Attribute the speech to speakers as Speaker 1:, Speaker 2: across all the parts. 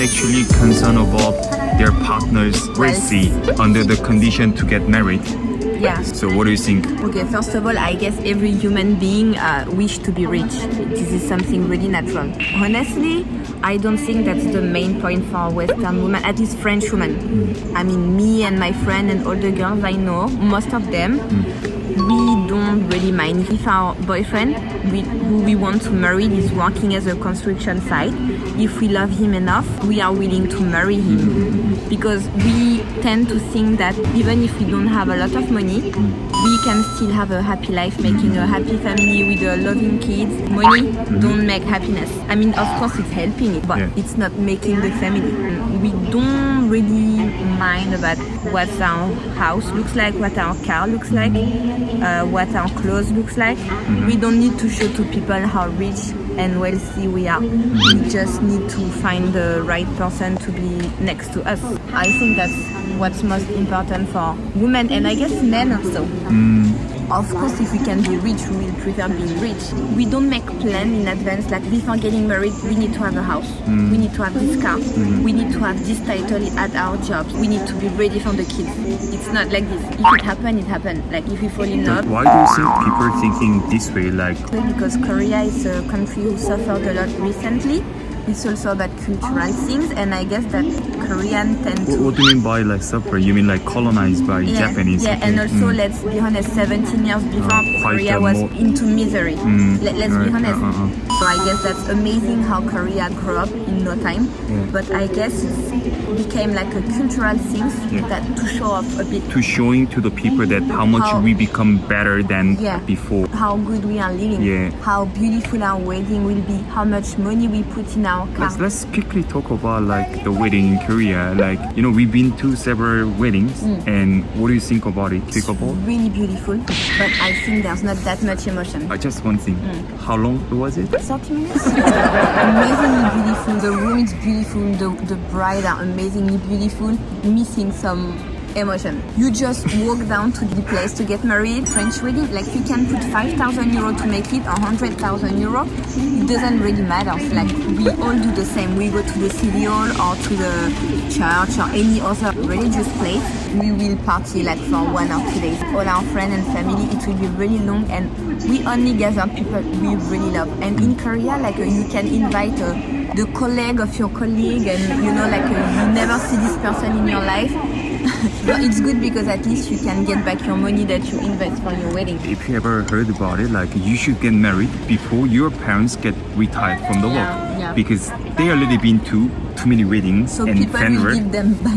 Speaker 1: actually concerned about their partner's wealthy under the condition to get married.
Speaker 2: Yeah.
Speaker 1: So what do you think?
Speaker 2: Okay, first of all, I guess every human being uh, wish to be rich. This is something really natural. Honestly, I don't think that's the main point for Western women, at least French women. I mean, me and my friend and all the girls I know, most of them, we don't really mind if our boyfriend, we, who we want to marry, is working as a construction site. If we love him enough, we are willing to marry him because we tend to think that even if we don't have a lot of money, we can still have a happy life, making a happy family with a loving kids. Money mhm. don't make happiness. I mean, of course, it's helping it, but
Speaker 1: Yeah.
Speaker 2: it's not making the family. We don't really mind about what our house looks like, what our car looks like, uh, what our clothes looks like. Mhm. We don't need to show to people how rich and wealthy we are. Mhm. We just need to find the right person to be next to us. I think that's what's most important for women and I guess men also. Mm. Of course, if we can be rich, we will prefer being rich. We don't make plans in advance. Like before getting married, we need to have a house. Mm. We need to have this car. Mm-hmm. We need to have this title at our jobs. We need to be ready for the kids. It's not like this. If it happen, it happen. Like if we fall in love.
Speaker 1: Why do you think people are thinking this way? Like,
Speaker 2: Because Korea is a country who suffered a lot recently. It's also about cultural things, and I guess that Korean tend to
Speaker 1: what do you mean by like suffer? You mean like colonized by
Speaker 2: yeah,
Speaker 1: Japanese?
Speaker 2: Yeah,
Speaker 1: okay.
Speaker 2: and also
Speaker 1: Mm.
Speaker 2: let's be honest, 17 years before
Speaker 1: Uh,
Speaker 2: Korea was
Speaker 1: more-
Speaker 2: into misery.
Speaker 1: Mm,
Speaker 2: Let, let's be honest.
Speaker 1: uh, uh, uh.
Speaker 2: So I guess that's amazing how Korea grew up in no time.
Speaker 1: Yeah.
Speaker 2: But I guess it became like a cultural thing
Speaker 1: Yeah.
Speaker 2: that to show off a bit
Speaker 1: to showing to the people that how much
Speaker 2: How-
Speaker 1: we become better than before.
Speaker 2: how good we are living,
Speaker 1: Yeah.
Speaker 2: how beautiful our wedding will be, how much money we put in our
Speaker 1: Let's let's quickly talk about like the wedding in Korea. Like you know we've been to several weddings,
Speaker 2: Mm.
Speaker 1: and what do you think about it? Speak about.
Speaker 2: really beautiful, but I think there's not that much emotion.
Speaker 1: Uh, just one thing.
Speaker 2: Mm.
Speaker 1: How long was it?
Speaker 2: 30 minutes. amazingly beautiful. The room is beautiful. The, the bride are amazingly beautiful. Missing some emotion. You just walk down to the place to get married. French wedding, like you can put 5,000 euro to make it, 100,000 euro. It doesn't really matter. Like we all do the same. We go to the city hall or to the church or any other religious place. We will party like for one or two days. All our friends and family. It will be really long and we only gather people we really love. And in Korea, like uh, you can invite uh, the colleague of your colleague, and you know, like uh, you never see this person in your life. but it's good because at least you can get back your money that you invest for your wedding.
Speaker 1: If you ever heard about it, like you should get married before your parents get retired from the work.
Speaker 2: Yeah.
Speaker 1: Because they already been to too many weddings
Speaker 2: so
Speaker 1: and
Speaker 2: Fenrir,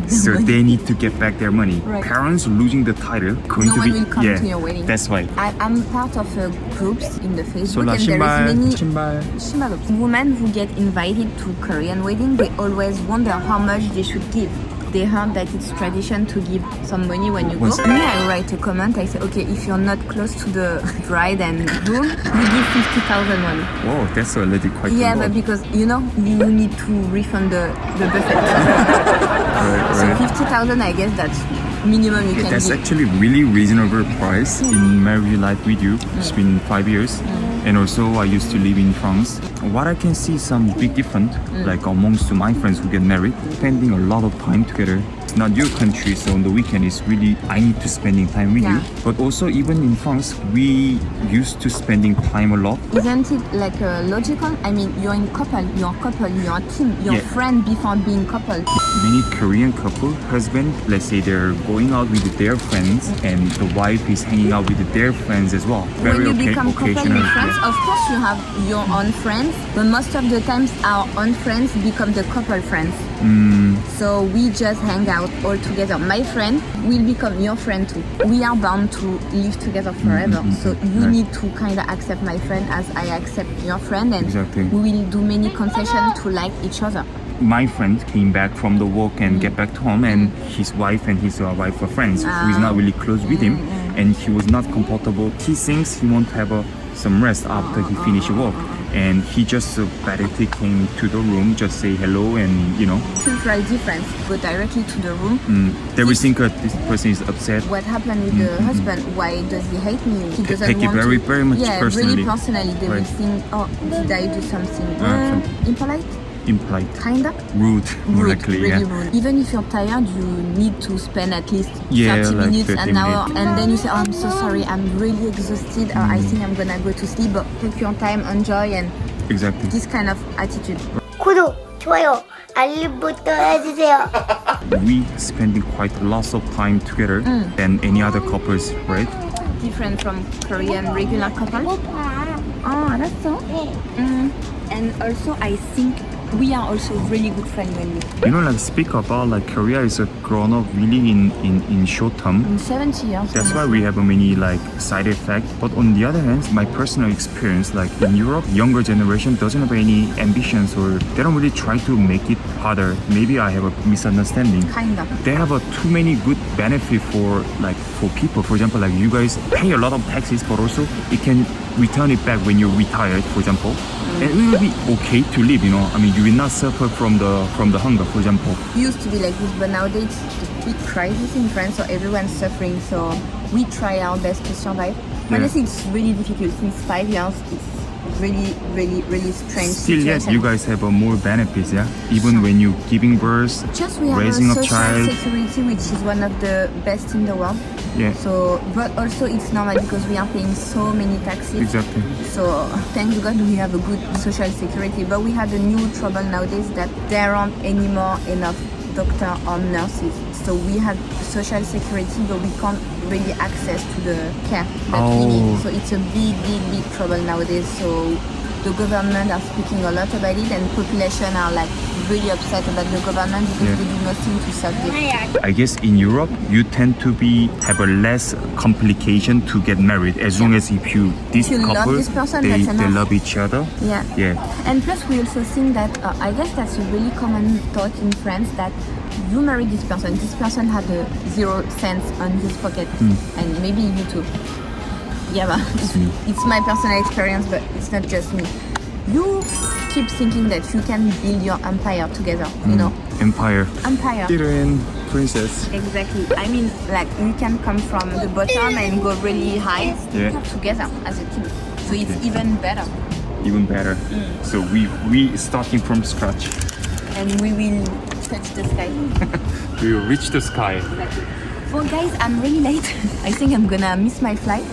Speaker 1: so
Speaker 2: money.
Speaker 1: they need to get back their money.
Speaker 2: Right.
Speaker 1: Parents losing the title going
Speaker 2: no
Speaker 1: to be yeah.
Speaker 2: To
Speaker 1: that's why.
Speaker 2: I, am part of uh, a in the Facebook
Speaker 1: so
Speaker 2: and
Speaker 1: Shimbal, there
Speaker 2: is many Shimbal. women who get invited to Korean wedding. They always wonder how much they should give. They heard that it's tradition to give some money when you go.
Speaker 1: Was-
Speaker 2: Me, I write a comment. I say, okay, if you're not close to the bride and groom, you give fifty thousand won.
Speaker 1: Whoa, that's already quite
Speaker 2: Yeah, but because you know you need to refund the the buffet.
Speaker 1: Right,
Speaker 2: so
Speaker 1: right.
Speaker 2: fifty thousand, I guess that's minimum you can
Speaker 1: That's
Speaker 2: give.
Speaker 1: actually really reasonable price in marriage life with you. It's mm. been five years. Mm. And also I used to live in France. What I can see some big difference, mm. like amongst my friends who get married, spending a lot of time together. It's not your country, so on the weekend it's really I need to spending time with you. But also even in France, we used to spending time a lot.
Speaker 2: Isn't it like uh, logical? I mean, you're in couple, you're a couple, you're a team, you're
Speaker 1: Yeah.
Speaker 2: friend before being couple.
Speaker 1: Many Korean couple, husband, let's say they're going out with their friends, and the wife is hanging out with their friends as well.
Speaker 2: when you become couple with friends, of course you have your own friends, but most of the times our own friends become the couple friends.
Speaker 1: Mm,
Speaker 2: So we just hang out all together. My friend will become your friend too. We are bound to live together forever. Mm-hmm. So you
Speaker 1: Right.
Speaker 2: need to kind of accept my friend as I accept your friend, and
Speaker 1: Exactly.
Speaker 2: we will do many concessions to like each other.
Speaker 1: my friend came back from the work and get mm. back to home and mm. his wife and his uh, wife were friends who is ah. not really close with him mm-hmm. and he was not comfortable he thinks he want to have a, some rest after he ah. finish work and he just uh, basically came to the room just say hello and you know
Speaker 2: Cultural difference. Go directly to the room.
Speaker 1: mm, they will think that this person is upset
Speaker 2: what happened with the husband? Why does he hate me? He doesn't
Speaker 1: take it
Speaker 2: want
Speaker 1: very,
Speaker 2: to.
Speaker 1: very much
Speaker 2: yeah,
Speaker 1: personally.
Speaker 2: really personally. They will think, oh, did I do something wrong, impolite?
Speaker 1: impolite,
Speaker 2: Kinda.
Speaker 1: rude, more
Speaker 2: Rude,
Speaker 1: likely.
Speaker 2: really
Speaker 1: yeah.
Speaker 2: rude. Even if you're tired, you need to spend at least
Speaker 1: Yeah,
Speaker 2: 30
Speaker 1: like
Speaker 2: minutes,
Speaker 1: 30
Speaker 2: an hour,
Speaker 1: minutes.
Speaker 2: and then you say, oh, I'm so sorry, I'm really exhausted, or
Speaker 1: Mm.
Speaker 2: I think I'm gonna go to sleep, but take your time, enjoy, and
Speaker 1: Exactly.
Speaker 2: this kind of attitude.
Speaker 3: 구독, 좋아요, 알림부터 해주세요.
Speaker 1: We spending quite lots of time together
Speaker 2: Mm.
Speaker 1: than any other couples, right?
Speaker 2: Different from Korean regular couple. Oh, that's so. Mm. And also, I think we are also really good friends when we.
Speaker 1: You know, like speak about like Korea is a grown up really in, in, in short term.
Speaker 2: In 70 years.
Speaker 1: That's why we have a many like side effects. But on the other hand, my personal experience, like in Europe, younger generation doesn't have any ambitions or they don't really try to make it harder. Maybe I have a misunderstanding.
Speaker 2: Kind of.
Speaker 1: They have a too many good benefit for like for people. For example, like you guys pay a lot of taxes, but also it can return it back when you're retired, for example. And it will be okay to live, you know. I mean, you will not suffer from the from the hunger, for example.
Speaker 2: It used to be like this, but nowadays it's a big crisis in France, so everyone's suffering. So we try our best to survive.
Speaker 1: Yeah.
Speaker 2: Honestly, it's really difficult. Since five years, it's really, really, really strange.
Speaker 1: Still, yes,
Speaker 2: situation.
Speaker 1: you guys have a more benefits, yeah. Even when you giving birth,
Speaker 2: Just we have
Speaker 1: raising
Speaker 2: a
Speaker 1: a
Speaker 2: social
Speaker 1: child.
Speaker 2: security, which is one of the best in the world.
Speaker 1: yeah,
Speaker 2: So, but also it's normal because we are paying so many taxes.
Speaker 1: exactly.
Speaker 2: So thank God we have a good social security. But we had a new trouble nowadays that there aren't anymore enough doctor or nurses. So we have social security, but we can't really access to the care that we
Speaker 1: Oh.
Speaker 2: need. So it's a big, big, big trouble nowadays. So the government are speaking a lot about it, and population are like really upset about the government because
Speaker 1: Yeah.
Speaker 2: they do nothing to solve it.
Speaker 1: I guess in Europe you tend to be have a less complication to get married as long as if you this
Speaker 2: If you love
Speaker 1: couple
Speaker 2: this person,
Speaker 1: they, they love each other.
Speaker 2: Yeah.
Speaker 1: Yeah.
Speaker 2: And plus, we also think that uh, I guess that's a really common thought in France that you marry this person, this person had a zero cents on his pocket, hmm. and maybe you too. Yeah, but it's, hmm.
Speaker 1: me.
Speaker 2: it's my personal experience, but it's not just me. You keep thinking that you can build your empire together, you know?
Speaker 1: Empire.
Speaker 2: Empire.
Speaker 1: Tyrion, princess.
Speaker 2: Exactly. I mean, like you can come from the bottom and go really high
Speaker 1: Yeah.
Speaker 2: together as a team. So it's even better.
Speaker 1: Even better.
Speaker 2: Mm.
Speaker 1: So we we starting from scratch.
Speaker 2: And we will touch the sky.
Speaker 1: We will reach the sky.
Speaker 2: Well, guys, I'm really late. I think I'm gonna miss my flight.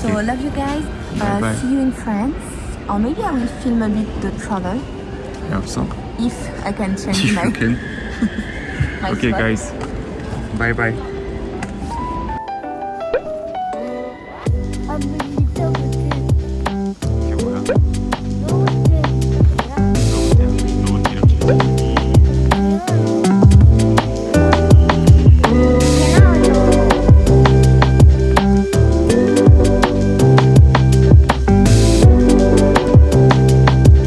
Speaker 2: So
Speaker 1: Okay.
Speaker 2: love you guys. Uh,
Speaker 1: Bye-bye.
Speaker 2: see you in France. Or maybe I will film a bit the travel
Speaker 1: I hope so.
Speaker 2: if I can change my,
Speaker 1: okay.
Speaker 2: my
Speaker 1: Okay,
Speaker 2: spot.
Speaker 1: guys. Bye bye.